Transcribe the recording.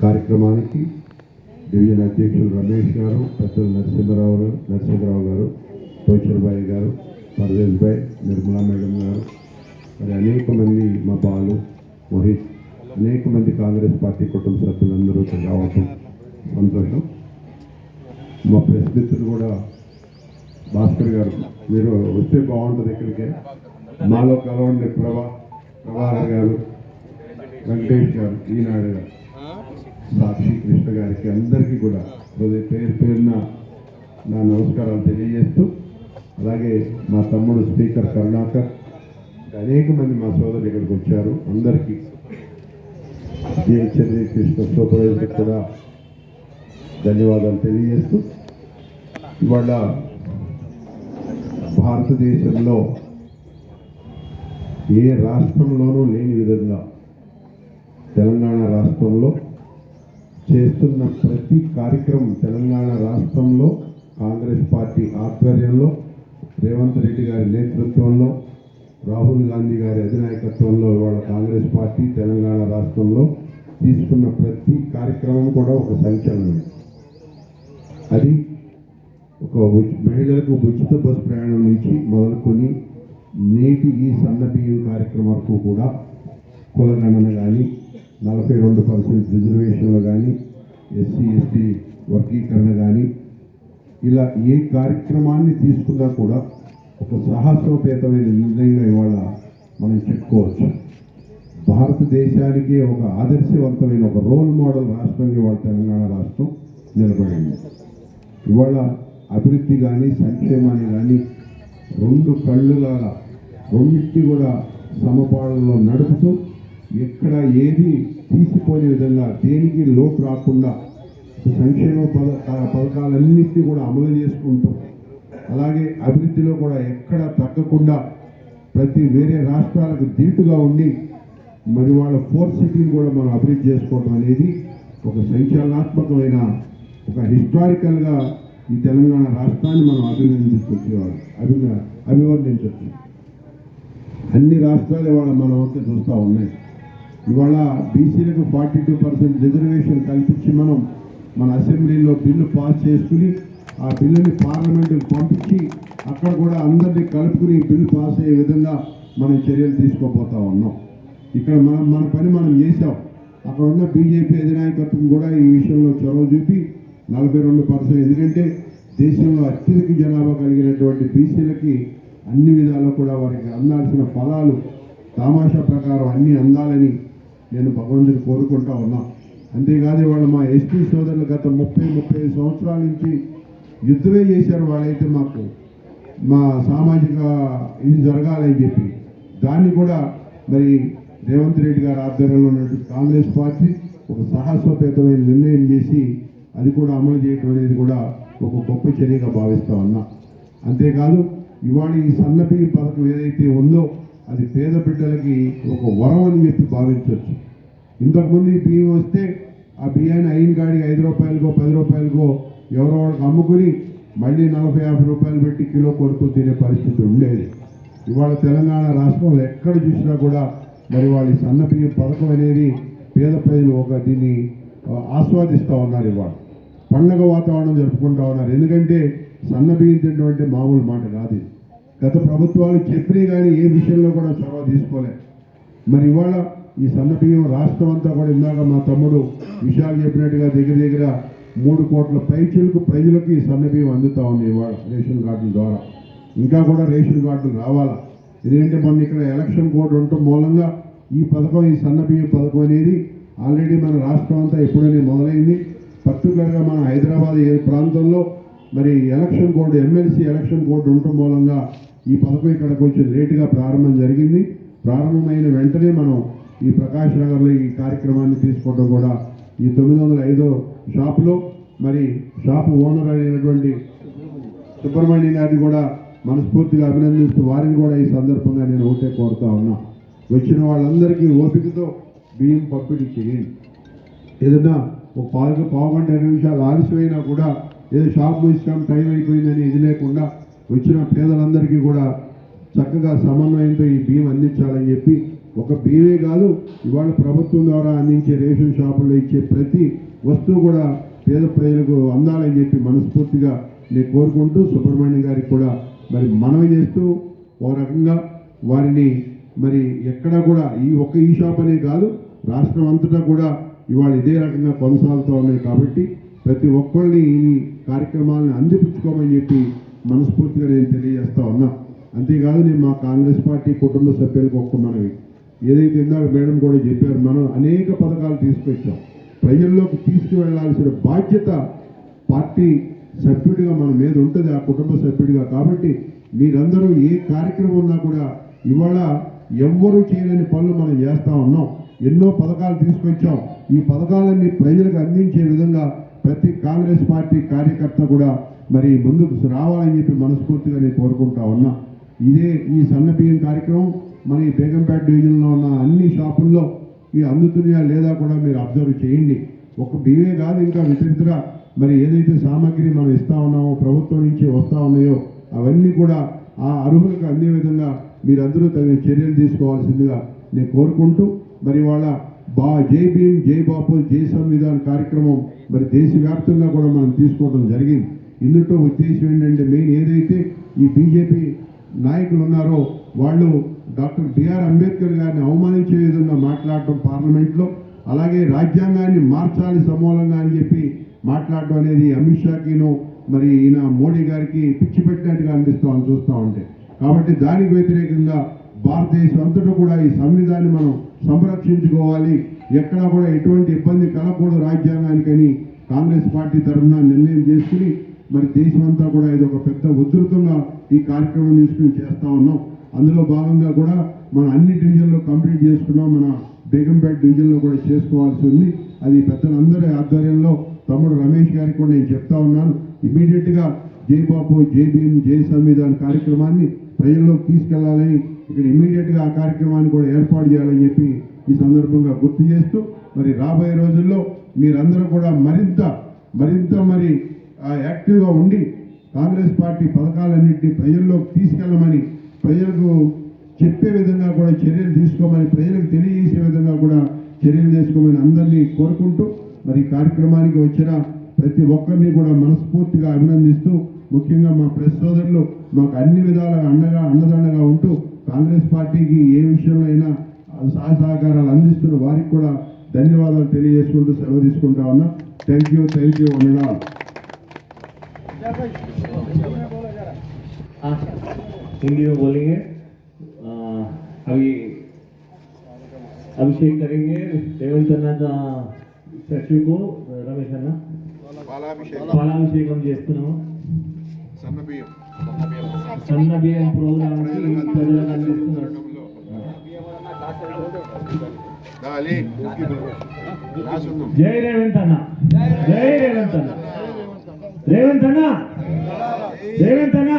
కార్యక్రమానికి డివిజన్ అధ్యక్షులు రమేష్ గారు పెద్దలు నరసింహరావు గారు నరసింహరావు గారు కోచర్బాయి గారు పర్వేజ్ భాయ్ నిర్మలా మేడం గారు మరి అనేక మంది మా బాలు మోహిత్ అనేక మంది కాంగ్రెస్ పార్టీ కుటుంబ సభ్యులందరూ రావటం సంతోషం. మా ప్రెస్ మిత్రులు కూడా భాస్కర్ గారు మీరు వస్తే బాగుంటుంది ఇక్కడికే. మాలో కలవండి ప్రభా ప్రభాకర్ గారు. వెంకటేష్ గారు ఈనాడు సాక్షి కృష్ణ గారికి అందరికీ కూడా హృదయ పేరు పేరున నా నమస్కారాలు తెలియజేస్తూ అలాగే మా తమ్ముడు స్పీకర్ కరుణాకర్ అనేక మంది మా సోదరులు ఇక్కడికి వచ్చారు. అందరికీ జే కృష్ణ సూపర్వైజర్ కూడా ధన్యవాదాలు తెలియజేస్తూ ఇవాళ భారతదేశంలో ఏ రాష్ట్రంలోనూ లేని విధంగా తెలంగాణ రాష్ట్రంలో చేస్తున్న ప్రతి కార్యక్రమం తెలంగాణ రాష్ట్రంలో కాంగ్రెస్ పార్టీ ఆధ్వర్యంలో రేవంత్ రెడ్డి గారి నేతృత్వంలో రాహుల్ గాంధీ గారి అధినాయకత్వంలో వాళ్ళ కాంగ్రెస్ పార్టీ తెలంగాణ రాష్ట్రంలో తీసుకున్న ప్రతి కార్యక్రమం కూడా ఒక సంచలనం. అది ఒక మహిళలకు ఉచిత బస్సు ప్రయాణం నుంచి మొదలుకొని నేటి ఈ సన్నబియ్యం కార్యక్రమం వరకు కూడా కులగణన కానీ నలభై రెండు పర్సెంట్ రిజర్వేషన్లు కానీ ఎస్సీ ఎస్టీ వర్గీకరణ కానీ ఇలా ఏ కార్యక్రమాన్ని తీసుకున్నా కూడా ఒక సాహసోపేతమైన నిర్ణయంగా ఇవాళ మనం చెప్పుకోవచ్చు. భారతదేశానికి ఒక ఆదర్శవంతమైన ఒక రోల్ మోడల్ రాష్ట్రంగా ఇవాళ తెలంగాణ రాష్ట్రం నిలబడింది. ఇవాళ అభివృద్ధి కానీ సంక్షేమాన్ని కానీ రెండు కళ్ళులాగా రెండింటి కూడా సమపాళనలో నడుపుతూ ఎక్కడ ఏది తీసిపోయే విధంగా దేనికి లోటు రాకుండా సంక్షేమ పద పథకాలన్నింటినీ కూడా అమలు చేసుకుంటాం అలాగే అభివృద్ధిలో కూడా ఎక్కడ తగ్గకుండా ప్రతి వేరే రాష్ట్రాలకు దీటుగా ఉండి మరి వాళ్ళ ఫోర్ సిటీని కూడా మనం అభివృద్ధి చేసుకోవడం అనేది ఒక సంచలనాత్మకమైన ఒక హిస్టారికల్గా ఈ తెలంగాణ రాష్ట్రాన్ని మనం అభినందించుకోవాలి. అభిన అభివర్ణించవచ్చు. అన్ని రాష్ట్రాలు ఇవాళ మన వంక చూస్తూ ఉన్నాయి. ఇవాళ బీసీలకు ఫార్టీ టూ పర్సెంట్ రిజర్వేషన్ కల్పించి మనం మన అసెంబ్లీలో బిల్లు పాస్ చేసుకుని ఆ బిల్లుని పార్లమెంటుకు పంపించి అక్కడ కూడా అందరినీ కలుపుకుని బిల్లు పాస్ అయ్యే విధంగా మనం చర్యలు తీసుకోబోతా ఉన్నాం. ఇక్కడ మనం మన పని మనం చేసాం అక్కడ ఉన్న బీజేపీ అధినాయకత్వం కూడా ఈ విషయంలో చొరవ చూపి నలభై రెండు పర్సెంట్. ఎందుకంటే దేశంలో అత్యధిక జనాభా కలిగినటువంటి బీసీలకి అన్ని విధాలు కూడా వారికి అందాల్సిన ఫలాలు తమాషా ప్రకారం అన్నీ అందాలని నేను భగవంతుని కోరుకుంటా ఉన్నా. అంతేకాదు వాళ్ళు మా ఎస్టీ సోదరులు గత ముప్పై ముప్పై ఐదు సంవత్సరాల నుంచి యుద్ధమే చేశారు వాళ్ళైతే మాకు. మా సామాజిక ఇది జరగాలని చెప్పి. దాన్ని కూడా మరి రేవంత్ రెడ్డి గారి ఆధ్వర్యంలో ఉన్నటువంటి కాంగ్రెస్ పార్టీ ఒక సాహసోపేతమైన నిర్ణయం చేసి అది కూడా అమలు చేయడం అనేది కూడా ఒక గొప్ప చర్యగా భావిస్తా ఉన్నా. అంతేకాదు ఇవాళ ఈ సన్నబియ్యం పథకం ఏదైతే ఉందో అది పేద బిడ్డలకి ఒక వరం అని చెప్పి భావించవచ్చు. ఇంతకుముందు ఈ బియ్యం వస్తే ఆ బియ్యాన్ని అయిన కాడికి ఐదు రూపాయలకో పది రూపాయలకో ఎవరో వాళ్ళకి అమ్ముకుని మళ్ళీ నలభై యాభై రూపాయలు పెట్టి కిలో కొనుక్కొని తినే పరిస్థితి ఉండేది. ఇవాళ తెలంగాణ రాష్ట్రంలో ఎక్కడ చూసినా కూడా మరి వాళ్ళ సన్న బియ్యం పథకం అనేది పేద ప్రజలు ఒక దీన్ని ఆస్వాదిస్తూ ఉన్నారు ఇవాళ. పండగ వాతావరణం జరుపుకుంటా ఉన్నారు. ఎందుకంటే సన్న బియ్యం తినడం అంటే మామూలు మాట కాదు ఇది. గత ప్రభుత్వాలు చెప్పినా కానీ ఏ విషయంలో కూడా చొరవ తీసుకోలే. మరి ఇవాళ ఈ సన్న రాష్ట్రం అంతా కూడా ఇందాక మా తమ్ముడు విషయాలు చెప్పినట్టుగా దగ్గర దగ్గర మూడు కోట్ల పైచులకు ప్రజలకు ఈ సన్న అందుతా ఉంది ఇవాళ రేషన్ కార్డుల ద్వారా. ఇంకా కూడా రేషన్ కార్డులు రావాలా? ఎందుకంటే మొన్న ఇక్కడ ఎలక్షన్ కోడ్ ఉండటం మూలంగా ఈ పథకం ఈ సన్న పథకం అనేది ఆల్రెడీ మన రాష్ట్రం అంతా ఎప్పుడైనా మొదలైంది. పర్టికులర్గా మన హైదరాబాద్ ఏ ప్రాంతంలో మరి election code MLC election code ఉండటం మూలంగా ఈ పథకం ఇక్కడ కొంచెం లేటుగా ప్రారంభం జరిగింది. ప్రారంభమైన వెంటనే మనం ఈ ప్రకాష్ నగర్లో ఈ కార్యక్రమాన్ని తీసుకోవడం కూడా ఈ తొమ్మిది వందల ఐదో షాపులో. మరి షాపు ఓనర్ అయినటువంటి సుబ్రహ్మణ్యం గారిని కూడా మనస్ఫూర్తిగా అభినందిస్తూ వారిని కూడా ఈ సందర్భంగా నేను ఒకటే కోరుతా ఉన్నా. వచ్చిన వాళ్ళందరికీ ఓపికతో బియ్యం పంపిణీ చేయండి ఏదైనా ఒక పావు పావు గంట ఇరవై నిమిషాలు ఆలస్యమైనా కూడా ఏదో షాప్ ఇస్తాం టైం అయిపోయిందని ఇది లేకుండా వచ్చిన పేదలందరికీ కూడా చక్కగా సమన్వయంతో ఈ బియ్యం అందించాలని చెప్పి ఒక బియ్యమే కాదు ఇవాళ ప్రభుత్వం ద్వారా అందించే రేషన్ షాపుల్లో ఇచ్చే ప్రతి వస్తువు కూడా పేద ప్రజలకు అందాలని చెప్పి మనస్ఫూర్తిగా నేను కోరుకుంటూ సుబ్రహ్మణ్యం గారికి కూడా మరి మనవి చేస్తూ ఒక రకంగా వారిని మరి ఎక్కడా కూడా ఈ ఒక్క ఈ షాప్ అనే కాదు రాష్ట్రం అంతటా కూడా ఇవాళ ఇదే రకంగా కొనసాగుతూ ఉన్నాయి కాబట్టి ప్రతి ఒక్కరిని ఈ కార్యక్రమాలను అందిపుచ్చుకోమని చెప్పి మనస్ఫూర్తిగా నేను తెలియజేస్తా ఉన్నా. అంతేకాదు నేను మా కాంగ్రెస్ పార్టీ కుటుంబ సభ్యులకు ఒక్క మనవి. ఏదైతే ఇందాక మేడం కూడా చెప్పారు మనం అనేక పథకాలు తీసుకొచ్చాం. ప్రజల్లోకి తీసుకువెళ్ళాల్సిన బాధ్యత పార్టీ సభ్యుడిగా మన మీద ఉంటుంది ఆ కుటుంబ సభ్యుడిగా. కాబట్టి మీరందరూ ఏ కార్యక్రమం ఉన్నా కూడా ఇవాళ ఎవ్వరూ చేయలేని పనులు మనం చేస్తూ ఉన్నాం. ఎన్నో పథకాలు తీసుకొచ్చాం. ఈ పథకాలన్నీ ప్రజలకు అందించే విధంగా ప్రతి కాంగ్రెస్ పార్టీ కార్యకర్త కూడా మరి ముందుకు రావాలని చెప్పి మనస్ఫూర్తిగా నేను కోరుకుంటా ఉన్నా. ఇదే ఈ సన్న బియ్యం కార్యక్రమం మన ఈ బేగంపేట డివిజన్లో ఉన్న అన్ని షాపుల్లో ఈ అందుతున్నాయా లేదా కూడా మీరు అబ్జర్వ్ చేయండి. ఒక బియ్యమే కాదు ఇంకా విచిత్ర మరి ఏదైతే సామాగ్రి మనం ఇస్తా ఉన్నామో ప్రభుత్వం నుంచి వస్తూ ఉన్నాయో అవన్నీ కూడా ఆ అర్హులకు అందే విధంగా మీరందరూ తగిన చర్యలు తీసుకోవాల్సిందిగా నేను కోరుకుంటూ మరి వాళ్ళ బా జై భీమ్ జై బాపు జై సంవిధాన్ కార్యక్రమం మరి దేశవ్యాప్తంగా కూడా మనం తీసుకోవడం జరిగింది. ఇందులో ఉద్దేశం ఏంటంటే మెయిన్ ఏదైతే ఈ బీజేపీ నాయకులు ఉన్నారో వాళ్ళు డాక్టర్ బిఆర్ అంబేద్కర్ గారిని అవమానించే విధంగా మాట్లాడటం పార్లమెంట్లో అలాగే రాజ్యాంగాన్ని మార్చాలి సమూలంగా అని చెప్పి మాట్లాడటం అనేది అమిత్ షాకిను మరి ఈయన మోడీ గారికి పిచ్చి పెట్టినట్టుగా అనిపిస్తామని చూస్తూ ఉంటే. కాబట్టి దానికి వ్యతిరేకంగా భారతదేశం అంతటా కూడా ఈ సంవిధాన్ని మనం సంరక్షించుకోవాలి. ఎక్కడా కూడా ఎటువంటి ఇబ్బంది కలగకూడదు రాజ్యాంగానికని కాంగ్రెస్ పార్టీ తరఫున నిర్ణయం చేసుకుని మరి దేశమంతా కూడా ఇది ఒక పెద్ద ఉధృతంగా ఈ కార్యక్రమం తీసుకుని చేస్తూ ఉన్నాం. అందులో భాగంగా కూడా మనం అన్ని డివిజన్లో కంప్లీట్ చేసుకున్నాం. మన బేగంపేట డివిజన్లో కూడా చేసుకోవాల్సి ఉంది. అది పెద్దలందరి ఆధ్వర్యంలో తమ్ముడు రమేష్ గారికి కూడా నేను చెప్తా ఉన్నాను. ఇమీడియట్గా జై బాపు జై భీమ్ జై సంవిధాన్ కార్యక్రమాన్ని ప్రజల్లోకి తీసుకెళ్ళాలని ఇక్కడ ఇమీడియట్గా ఆ కార్యక్రమాన్ని కూడా ఏర్పాటు చేయాలని చెప్పి ఈ సందర్భంగా గుర్తు చేస్తూ మరి రాబోయే రోజుల్లో మీరందరూ కూడా మరింత మరింత మరి యాక్టివ్గా ఉండి కాంగ్రెస్ పార్టీ పథకాలన్నింటినీ ప్రజల్లోకి తీసుకెళ్ళమని ప్రజలకు చెప్పే విధంగా కూడా చర్యలు తీసుకోమని ప్రజలకు తెలియజేసే విధంగా కూడా చర్యలు తీసుకోమని అందరినీ కోరుకుంటూ మరి కార్యక్రమానికి వచ్చిన ప్రతి ఒక్కరిని కూడా మనస్ఫూర్తిగా అభినందిస్తూ ముఖ్యంగా మా ప్రెస్ సోదరులు మాకు అన్ని విధాలుగా అండగా అండదండగా ఉంటూ కాంగ్రెస్ పార్టీకి ఏ విషయంలో అయినా సహాయ సహకారాలు అందిస్తున్న వారికి కూడా ధన్యవాదాలు తెలియజేసుకుంటూ సెలవు తీసుకుంటా ఉన్నా. థ్యాంక్ యూ థ్యాంక్ యూ ఉండడా हिंदी में बोलेंगे आ, अभी अभिषेक करेंगे रेवंत अन्ना का स्टैच्यू को रमेश अन्ना పాలాభిషేకం చేస్తున్నాము సన్న బియ్యం ప్రోగ్రామ్ కి ప్రజలకు అందిస్తున్నారు జై రేవంత్ అన్న జై రేవంత్ అన్న రేవంత్ అన్న. రేవంత్ అన్న.